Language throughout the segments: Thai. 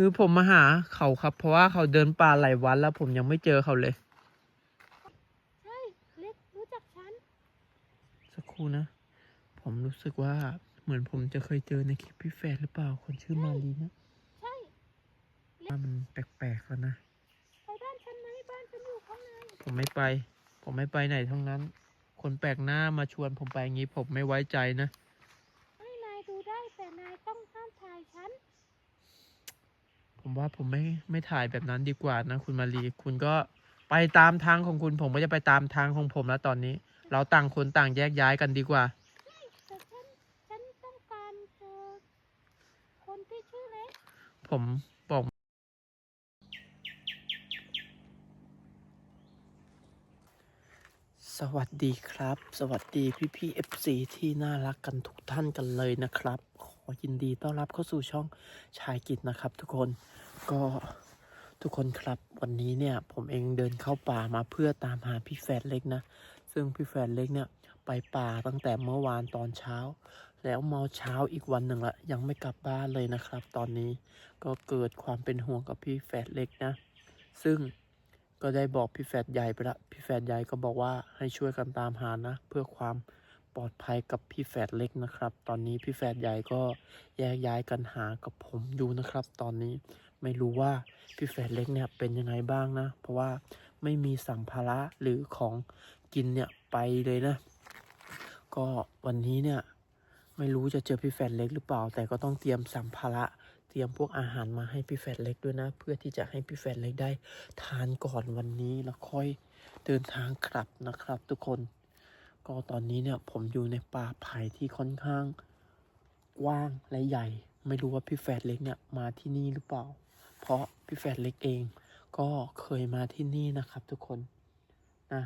คือผมมาหาเขาครับ เพราะว่าเขาเดินป่าหลายวันแล้วผมยังไม่เจอเขาเลย ใช่เล็กรู้จักฉัน สักครู่นะ ผมรู้สึกว่าเหมือนผมจะเคยเจอในคลิปพี่แฟนหรือเปล่าคนชื่อมารีนะใช่ว่ามันแปลกๆแล้วนะ ไปบ้านฉันไหมบ้านฉันอยู่ข้างในผมไม่ไป ผมไม่ไปไหนทั้งนั้น คนแปลกหน้ามาชวนผมไปอย่างนี้ผมไม่ไว้ใจนะ ให้นายดูได้แต่นายต้องห้ามถ่ายฉัน ผม ว่าผมไม่ไม่ถ่ายแบบนั้นดีกว่านะคุณมารีคุณก็ไปตามทางของคุณผมก็จะไปตามทางของผมแล้วตอนนี้ เราต่างคนต่างแยกย้ายกันดีกว่า แต่ฉันฉันต้องการเจอคนที่ชื่อเล็กผมบอก สวัสดีครับ สวัสดีพี่พี่เอฟซีที่น่ารักกันทุกท่านกันเลยนะครับ อยินดีต้อนรับเข้าสู่ช่องชายกิจนะครับ ทุกคนก็ทุกคนครับวันนี้เนี่ยผมเองเดินเข้าป่ามาเพื่อตามหาพี่แฟนเล็กนะ ซึ่งพี่แฟนเล็กเนี่ยไปป่าตั้งแต่เมื่อวานตอนเช้า แล้วเมาเช้าอีกวันหนึ่งละยังไม่กลับบ้านเลยนะครับ ตอนนี้ก็เกิดความเป็นห่วงกับพี่แฟนเล็กนะ ซึ่งก็ได้บอกพี่แฟดใหญ่ไปละ พี่แฟดใหญ่ก็บอกว่าให้ช่วยกันตามหานะ เพื่อความ ลอดภัยกับพี่แฟดเล็กนะครับ ตอนนี้พี่แฟดใหญ่ก็แยกย้ายกันหากับผมอยู่นะครับ ตอนนี้ไม่รู้ว่าพี่แฟดเล็กเนี่ยเป็นยังไงบ้างนะ เพราะว่าไม่มีสัมภาระหรือของกินเนี่ยไปเลยนะ ก็วันนี้เนี่ยไม่รู้จะเจอพี่แฟนเล็กหรือเปล่า แต่ก็ต้องเตรียมสัมภาระเตรียมพวกอาหารมาให้พี่แฟนเล็กด้วยนะ เพื่อที่จะให้พี่แฟนเล็กได้ทานก่อนวันนี้แล้วค่อยเดินทางกลับนะครับ ทุกคน ก็ตอนนี้เนี่ยผมอยู่ในป่าไผ่ที่ค่อนข้างกว้างและใหญ่ ไม่รู้ว่าพี่แฟนเล็กเนี่ยมาที่นี่หรือเปล่า เพราะพี่แฟนเล็กเอง ก็เคยมาที่นี่นะครับ ทุกคนนะ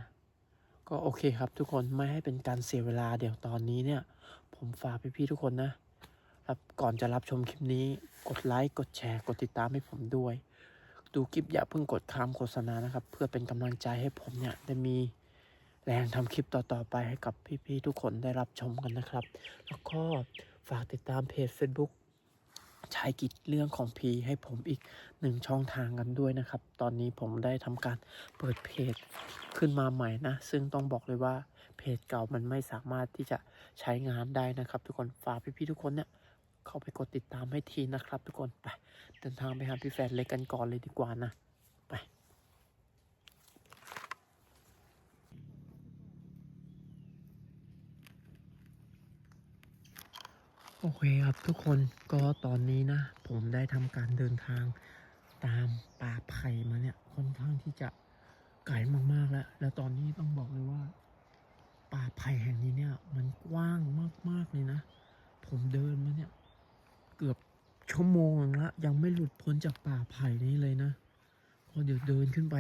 ก็โอเคครับทุกคนไม่ให้เป็นการเสียเวลาเดี๋ยวตอนนี้เนี่ย ผมฝากพี่ๆทุกคนนะครับก่อนจะรับชมคลิปนี้ กดไลค์กดแชร์ กดติดตามให้ผมด้วย ดูคลิปอย่าเพิ่งกดข้ามโฆษณานะครับ เพื่อเป็นกำลังใจให้ผมเนี่ยได้มี แรงทำคลิปต่อๆไปให้กับพี่ๆทุกคนได้รับชมกันนะครับ แล้วก็ฝากติดตามเพจ Facebook ชายกิจเรื่องของพีให้ผมอีกหนึ่งช่องทางกันด้วยนะครับ ตอนนี้ผมได้ทำการเปิดเพจขึ้นมาใหม่นะ ซึ่งต้องบอกเลยว่าเพจเก่ามันไม่สามารถที่จะใช้งานได้นะครับ ทุกคนฝากพี่ๆทุกคนเนี่ยเข้าไปกดติดตามให้ทีนะครับ ทุกคนไปเดินทางไปหาพี่แฟนเล็กกันก่อนเลยดีกว่านะ ไป โอเคครับทุกคนก็ตอนนี้นะ ผมได้ทำการเดินทางตามป่าไผ่มาเนี่ยค่อนข้างที่จะไกลมากๆแล้ว แล้วตอนนี้ต้องบอกเลยว่า ป่าไผ่แห่งนี้เนี่ย มันกว้างมากๆเลยนะ ผมเดินมาเนี่ย เกือบชั่วโมงละยังไม่หลุดพ้นจากป่าไผ่นี้เลยนะก็เดี๋ยวเดินขึ้นไป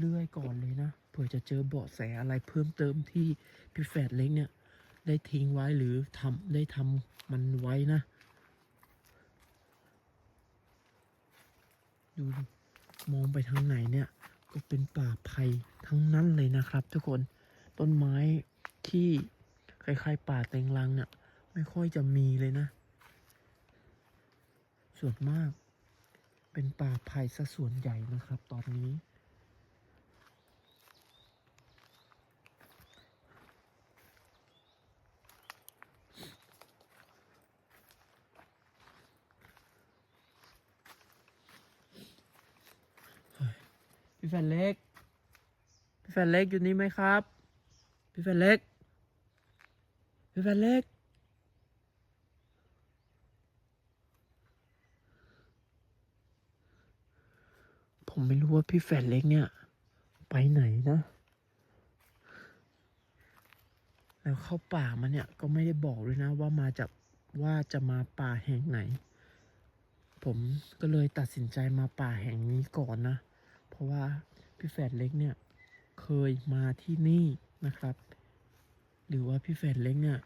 เรื่อยๆก่อนเลยนะเผื่อจะเจอเบาะแสอะไรเพิ่มเติมที่พี่แฟดเล็กเนี่ยได้ทิ้งไว้หรือทำได้ทำ มันไว้นะ ดูมองไปทางไหนเนี่ย ก็เป็นป่าไผ่ทั้งนั้นเลยนะครับ ทุกคนต้นไม้ที่คล้ายๆ ป่าเต็งรังเนี่ยไม่ค่อยจะมีเลยนะ ส่วนมากเป็นป่าไผ่ซะส่วนใหญ่นะครับ ตอนนี้ พี่แฟนเล็ก พี่แฟนเล็กอยู่นี่ไหมครับ พี่แฟนเล็ก พี่แฟนเล็ก ผมไม่รู้ว่าพี่แฟนเล็กเนี่ย ไปไหนนะ แล้วเข้าป่ามาเนี่ยก็ไม่ได้บอกเลยนะว่ามาจากว่าจะมาป่าแห่งไหน ผมก็เลยตัดสินใจมาป่าแห่งนี้ก่อนนะ ราะว่าพี่แฝดเล็กเนี่ยเคยมาที่นี่นะครับ หรือว่าพี่แฝดเล็กเนี่ย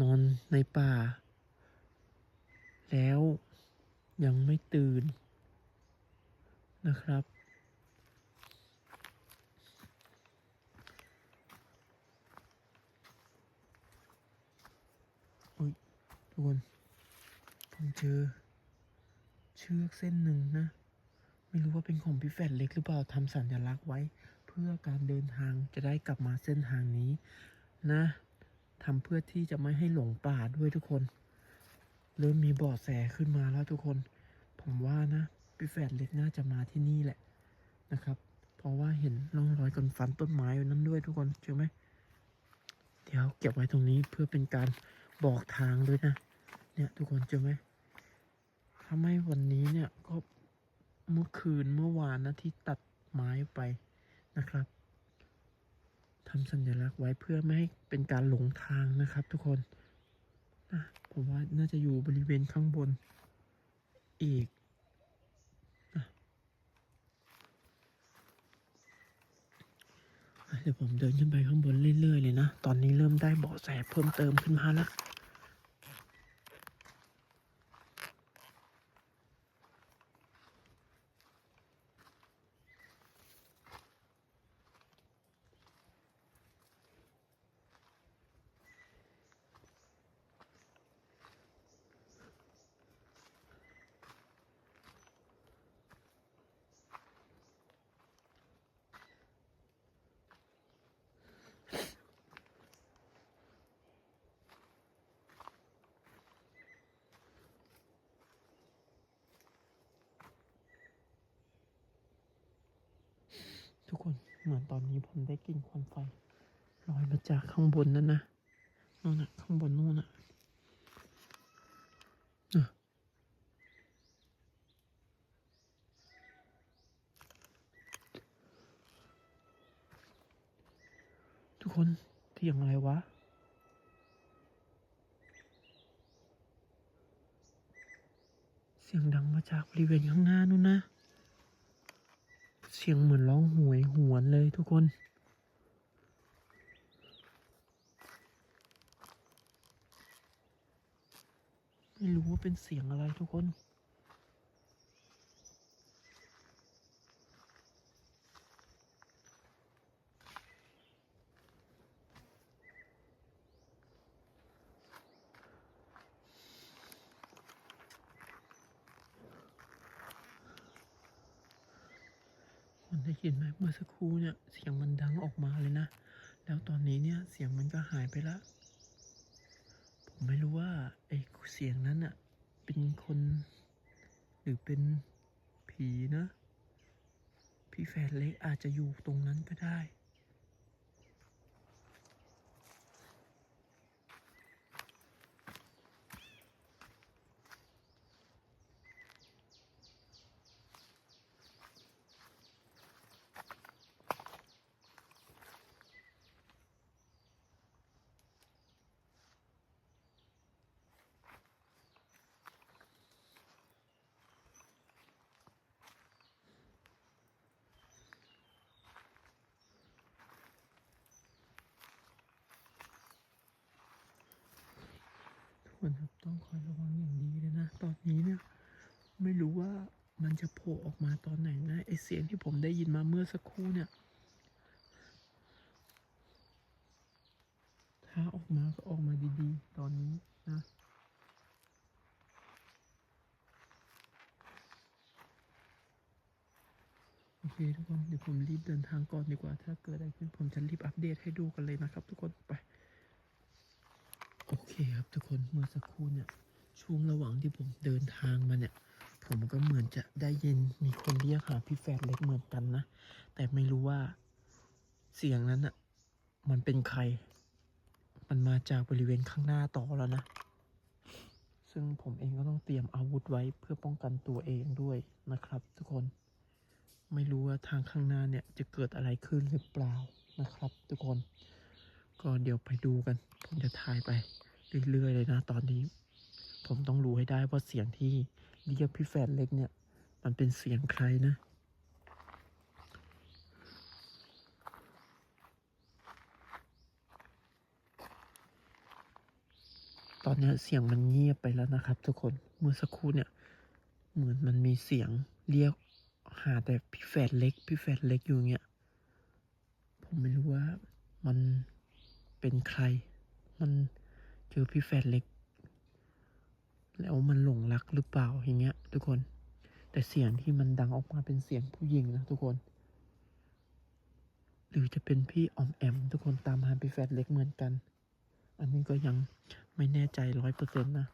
นอนในป่า แล้วยังไม่ตื่นนะครับ อุ้ยทุกคนผมเจอเชือกเส้นหนึ่งนะ ไม่รู้ว่าเป็นของพี่แฟดเล็กหรือเปล่าทำสัญลักษณ์ไว้ เพื่อการเดินทางจะได้กลับมาเส้นทางนี้นะทำเพื่อที่จะไม่ให้หลงป่าด้วยทุกคน เริ่มมีเบาะแสขึ้นมาแล้วทุกคน ผมว่านะพี่แฟดเล็กน่าจะมาที่นี่แหละนะครับ เพราะว่าเห็นร่องรอยการฟันต้นไม้อยู่นั้นด้วยทุกคนเจอไหมเดี๋ยวเก็บไว้ตรงนี้เพื่อเป็นการบอกทางด้วยนะ เนี่ยทุกคนเจอไหมถ้าไม่วันนี้เนี่ยก็ มื่อคืนเมื่อวานนะที่ตัดไม้ไปนะครับทำสัญลักษณ์ไว้เพื่อไม่ให้เป็นการหลงทางนะครับทุกคนนะผมว่าน่าจะอยู่บริเวณข้างบนอีกนะอะเดี๋ยวผมเดินขึ้นไปข้างบนเรื่อยๆเลยนะ ตอนนี้เริ่มได้เบาะแสเพิ่มเติมขึ้นมาแล้ว ทุกคนเหมือนตอนนี้ผมได้กลิ่นควันไฟลอยมาจากข้างบนนั่นนะนู่นน่ะข้างบนนู่นน่ะนะทุกคนเสียงอะไรวะเสียงดังมาจากบริเวณข้างหน้านู่นนะ สียงเหมือนร้องหวยหวนเลยทุกคน ไม่รู้ว่าเป็นเสียงอะไรทุกคน ได้ยินไหมเมื่อสักครู่เนี่ยเสียงมันดังออกมาเลยนะ แล้วตอนนี้เนี่ยเสียงมันก็หายไปละ ผมไม่รู้ว่าไอ้เสียงนั้นอะเป็นคน หรือเป็นผีนะ พี่แฟนเล็กอาจจะอยู่ตรงนั้นก็ได้ คนครับต้องคอยระวังอย่างดีเลยนะ ตอนนี้เนี่ยไม่รู้ว่ามันจะโผล่ออกมาตอนไหนนะไอเสียงที่ผมได้ยินมาเมื่อสักครู่เนี่ย ถ้าออกมาก็ออกมาดีๆ ตอนนี้นะโอเคทุกคนเดี๋ยวผมรีบเดินทางก่อนดีกว่า ถ้าเกิดอะไรขึ้นผมจะรีบอัปเดตให้ดูกันเลยนะครับทุกคนไป คครับทุกคนเมื่อสักครู่เนี่ยช่วงระหว่างที่ผมเดินทางมาเนี่ย ผมก็เหมือนจะได้ยินมีคนเรียกหาพี่แฟนเล็กเหมือนกันนะ แต่ไม่รู้ว่าเสียงนั้นอะมันเป็นใคร มันมาจากบริเวณข้างหน้าต่อแล้วนะ ซึ่งผมเองก็ต้องเตรียมอาวุธไว้เพื่อป้องกันตัวเองด้วยนะครับ ทุกคนไม่รู้ว่าทางข้างหน้าเนี่ยจะเกิดอะไรขึ้นหรือเปล่านะครับ ทุกคน ก็เดี๋ยวไปดูกัน ผมจะถ่ายไป เรื่อยๆเลยนะตอนนี้ ผมต้องรู้ให้ได้ว่าเสียงที่เรียกพี่แฟนเล็กเนี่ย มันเป็นเสียงใครนะตอนนี้เสียงมันเงียบไปแล้วนะครับ ทุกคนเมื่อสักครู่เนี่ย เหมือนมันมีเสียงเรียกหาแต่พี่แฟนเล็ก พี่แฟนเล็กอยู่เงี้ยผมไม่รู้ว่ามันเป็นใคร มัน เจอพี่แฟนเล็ก แล้วมันหลงรักหรือเปล่าอย่างเงี้ย ทุกคน แต่เสียงที่มันดังออกมาเป็นเสียงผู้หญิงนะทุกคน หรือจะเป็นพี่ออมแอม ทุกคนตามหาพี่แฟนเล็กเหมือนกัน อันนี้ก็ยังไม่แน่ใจร้อยเปอร์เซ็นต์นะ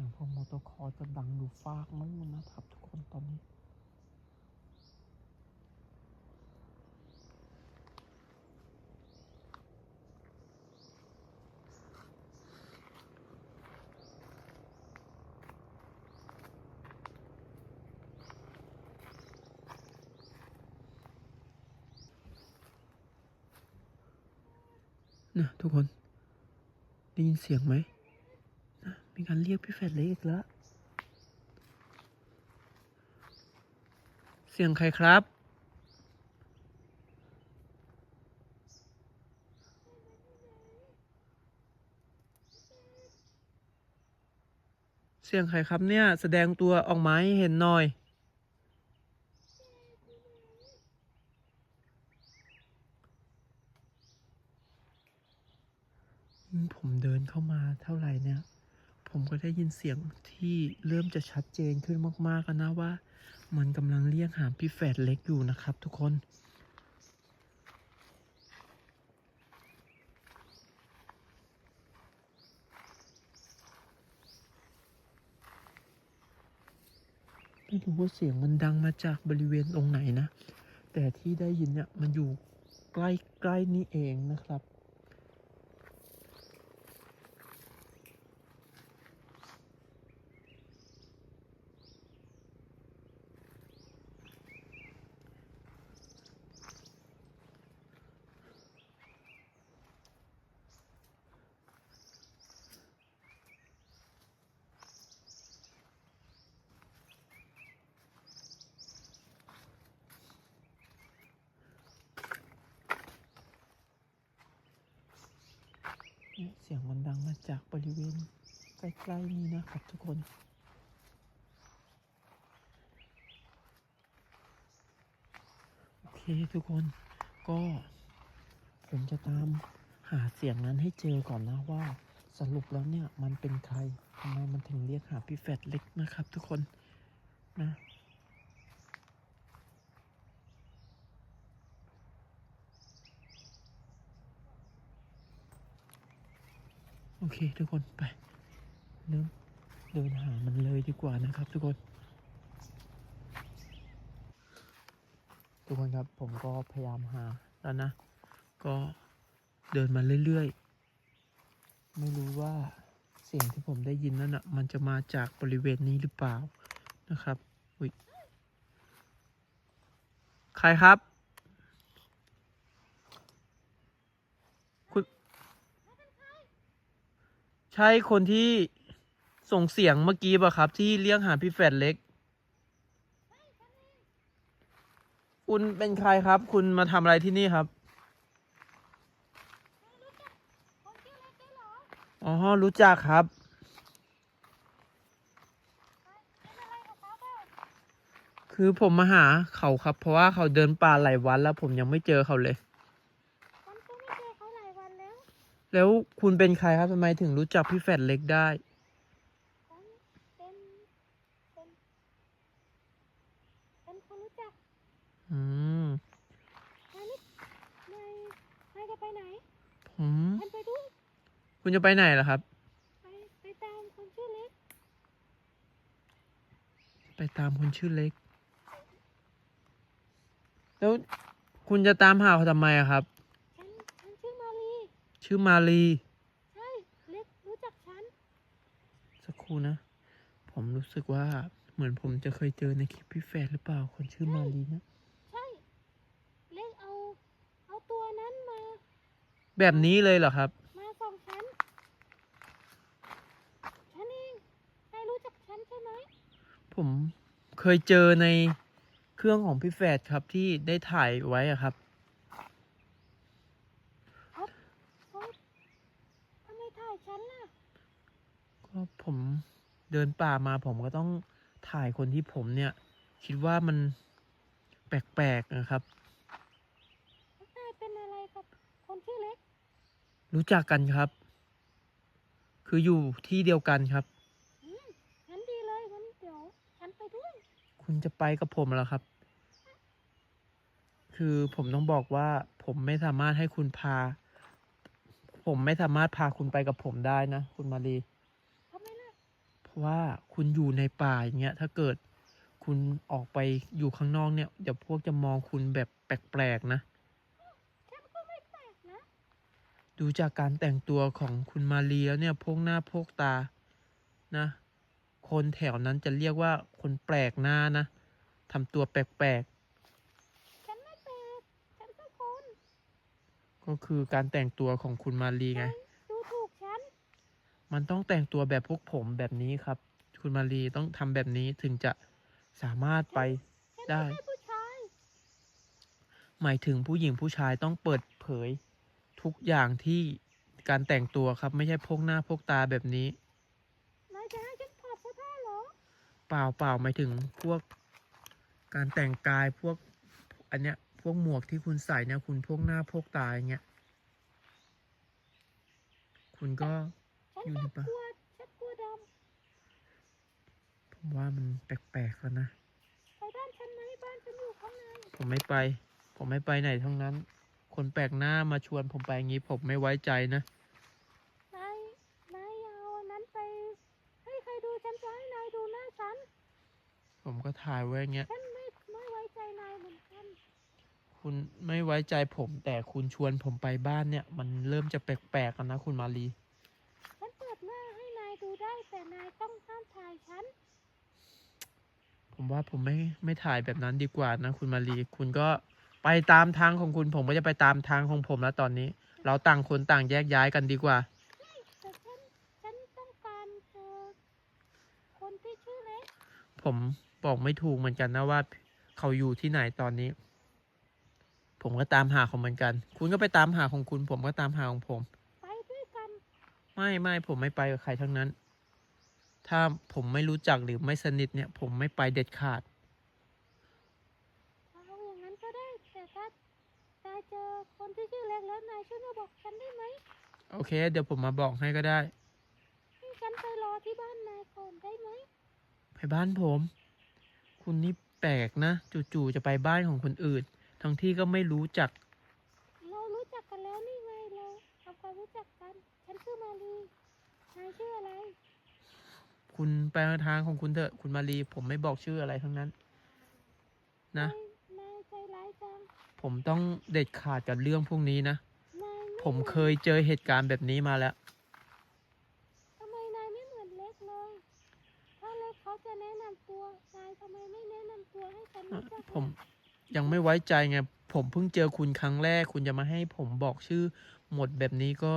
สียงพวกมอเตอร์คอร์จะดังอยู่ฟากนู้นนะครับ ทุกคนตอนนี้นะทุกคน ได้ยินเสียงไหม การเรียกพี่แฟดเล็กอีกแล้ว เสียงใครครับ เสียงใครครับเนี่ย แสดงตัวออกมาให้เห็นหน่อย ผมเดินเข้ามาเท่าไหร่เนี่ย ก็ได้ยินเสียงที่เริ่มจะชัดเจนขึ้นมากๆแล้วนะว่า มันกำลังเรียกหาพี่แฝดเล็กอยู่นะครับ ทุกคนไม่รู้ว่าเสียงมันดังมาจากบริเวณตรงไหนนะ แต่ที่ได้ยินเนี่ยมันอยู่ใกล้ๆนี่เองนะครับ เสียงมันดังมาจากบริเวณใกล้ๆนี้นะครับทุกคนโอเคทุกคนก็ผมจะตามหาเสียงนั้นให้เจอก่อนนะว่าสรุปแล้วเนี่ยมันเป็นใครทำไมมันถึงเรียกหาพี่แฟดเล็กนะครับทุกคนนะ เคทุกคนไปเริ่มเดินหามันเลยดีกว่านะครับ ทุกคน ทุกคนครับผมก็พยายามหาแล้วนะ ก็เดินมาเรื่อยๆ ไม่รู้ว่าเสียงที่ผมได้ยินนั่นอะมันจะมาจากบริเวณนี้หรือเปล่านะครับอุยใครครับ คุณ ใช่คนที่ส่งเสียงเมื่อกี้ป่ะครับ ที่เรียกหาพี่แฟดเล็ก คุณเป็นใครครับ คุณมาทำอะไรที่นี่ครับคนชื่อเล็กได้เหรออ๋อรู้จักครับ คือผมมาหาเขาครับ เพราะว่าเขาเดินป่าหลายวันแล้วผมยังไม่เจอเขาเลย ฉันก็ไม่เจอเขาหลายวันแล้ว แล้วคุณเป็นใครครับทำไมถึงรู้จักพี่แฟดเล็กได้ฉันเป็นเป็นเป็นคนรู้จักอืมนายนี่นายนายจะไปไหนผมฉันไปด้วยคุณจะไปไหนล่ะครับ ไปไปตามคนชื่อเล็กไปตามคนชื่อเล็ก แล้วคุณจะตามหาเขาทำไมอะครับฉันฉันชื่อ ชื่อมาลีใช่เล็กรู้จักฉัน สักครู่นะ ผมรู้สึกว่าเหมือนผมจะเคยเจอในคลิปพี่แฟนหรือเปล่าคนชื่อมาลีนะ ใช่ เล็กเอา เอาตัวนั้นมา แบบนี้เลยเหรอครับ มาส่องฉัน ฉันเองนายรู้จักฉันใช่ไหม ผมเคยเจอในเครื่องของพี่แฟดครับที่ได้ถ่ายไว้อะครับ เขาทำไมถ่าย ฉันล่ะ ก็ผมเดินป่ามาผมก็ต้องถ่ายคนที่ผมเนี่ย คิดว่ามันแปลกๆนะครับแล้วนายเป็นอะไรกับ คนชื่อเล็ก รู้จักกันครับ คืออยู่ที่เดียวกันครับ อืมงั้นดีเลยงั้นเดี๋ยว ฉันไปด้วย คุณจะไปกับผมแล้วครับ คือผมต้องบอกว่าผมไม่สามารถให้คุณพา ผมไม่สามารถพาคุณไปกับผมได้นะ คุณมารีทำไมล่ะเพราะว่าคุณอยู่ในป่าอย่างเงี้ยถ้าเกิดคุณออกไปอยู่ข้างนอกเนี่ยเดี๋ยวพวกจะมองคุณแบบแปลกๆนะฉันก็ไม่แปลกนะ ดูจากการแต่งตัวของคุณมารีแล้วเนี่ยพวกหน้าพวกตานะ คนแถวนั้นจะเรียกว่าคนแปลกหน้านะทำตัวแปลกฉันไม่แปลก ฉันก็คน ๆ ก็คือการแต่งตัวของคุณมารีไงนายดูถูกฉัน มันต้องแต่งตัวแบบพวกผมแบบนี้ครับ คุณมารีต้องทำแบบนี้ถึงจะสามารถไปฉันได้ ไม่ใช่ผู้ชาย หมายถึงผู้หญิงผู้ชายต้องเปิดเผย ทุกอย่างที่การแต่งตัวครับ ไม่ใช่พกหน้าพกตาแบบนี้ นายจะให้ฉันถอดเสื้อผ้าเหรอ เปล่าเปล่าหมายถึงพวกการแต่งกายพวกอันเนี้ย พวกหมวกที่คุณใส่เนี่ยคุณพวกหน้าพวกตาอย่างเงี้ย คุณก็ฉันอยู่ในก็ป่ากลัวฉันกลัวดผมว่ามันแปลกๆแล้วนะำไปบ้านฉันไหมบ้านฉันอยู่ข้างในผมไม่ไป ผมไม่ไปไหนทั้งนั้น คนแปลกหน้ามาชวนผมไปอย่างนี้ผมไม่ไว้ใจนะ นาย นายเอาอันนั้นไปให้ใครดูฉันจะให้นายดูหน้าฉัน ผมก็ถ่ายไว้อย่างเงี้ย ฉันไม่ไม่ไว้ใจนายเหมือนกัน คุณไม่ไว้ใจผม แต่คุณชวนผมไปบ้านเนี่ย มันเริ่มจะแปลกๆแล้วนะคุณมารีฉันเปิดหน้าให้นายดูได้แต่นายต้องห้ามถ่ายฉัน ผมว่าผมไม่ไม่ถ่ายแบบนั้นดีกว่านะคุณมารีคุณก็ไปตามทางของคุณผมก็จะไปตามทางของผมแล้วตอนนี้ เราต่างคนต่างแยกย้ายกันดีกว่า แต่ฉันฉันต้องการเจอคนที่ชื่อเล็ก ผมบอกไม่ถูกเหมือนกันนะว่า เขาอยู่ที่ไหนตอนนี้ ผมก็ตามหาเขาเหมือนกัน คุณก็ไปตามหาของคุณ ผมก็ตามหาของผม ไปด้วยกัน ไม่ไม่ผมไม่ไปกับใครทั้งนั้น ถ้าผมไม่รู้จักหรือไม่สนิทเนี่ย ผมไม่ไปเด็ดขาด เอาอย่างนั้นก็ได้ แต่ถ้านายเจอคนที่ชื่อเล็กแล้วนายช่วยมาบอกฉันได้ไหมโอเค เดี๋ยวผมมาบอกให้ก็ได้ ให้ฉันไปรอที่บ้านนายก่อนได้ไหม ไปบ้านผม คุณนี่แปลกนะ จู่ๆจะไปบ้านของคนอื่น ทั้งที่ก็ไม่รู้จัก เรารู้จักกันแล้วนี่ไงเราทำความรู้จักกัน ฉันชื่อมาลีนายชื่ออะไร คุณไปทางของคุณเถอะ คุณมารีผมไม่บอกชื่ออะไรทั้งนั้น นะนายนายใจร้ายจัง ผมต้องเด็ดขาดกับเรื่องพวกนี้นะ นายไผมเคยเจอเหตุการณ์แบบนี้มาแล้ว ทำไมนายไม่เหมือนเล็กเลย ถ้าเล็กเขาจะแนะนำตัวนายทำไมไม่แนะนำตัวให้ฉันรู้จักผม ล่ะ ยังไม่ไว้ใจไง ผมเพิ่งเจอคุณครั้งแรก คุณจะมาให้ผมบอกชื่อหมดแบบนี้ก็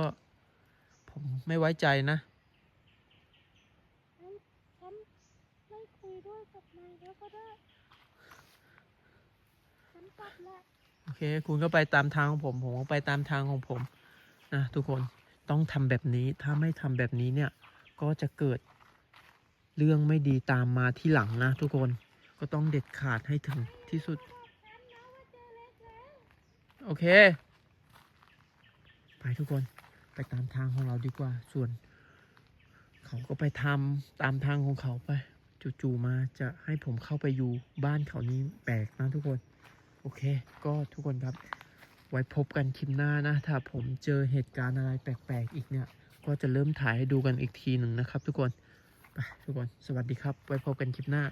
ผมไม่ไว้ใจนะฉันฉันไม่คุยด้วยกับนายแล้วก็ได้ฉันกลับละโอเค คุณก็ไปตามทางของผม ผมก็ไปตามทางของผม นะทุกคนต้องทำแบบนี้ ถ้าไม่ทำแบบนี้เนี่ย ก็จะเกิดเรื่องไม่ดีตามมาที่หลังนะทุกคน ก็ต้องเด็ดขาดให้ถึงที่สุด บอกฉันนะว่าเจอเล็กแล้ว โอเค ไปทุกคนไปตามทางของเราดีกว่า ส่วน เขาก็ไปทำตามทางของเขาไปจู่ๆมาจะให้ผมเข้าไปอยู่บ้านเขานี้แปลกนะทุกคน โอเค ก็ทุกคนครับ ไว้พบกันคลิปหน้านะ ถ้าผมเจอเหตุการณ์อะไรแปลกๆอีกเนี่ย ก็จะเริ่มถ่ายให้ดูกันอีกทีหนึ่งนะครับ ทุกคนไปทุกคนสวัสดีครับ ไว้พบกันคลิปหน้า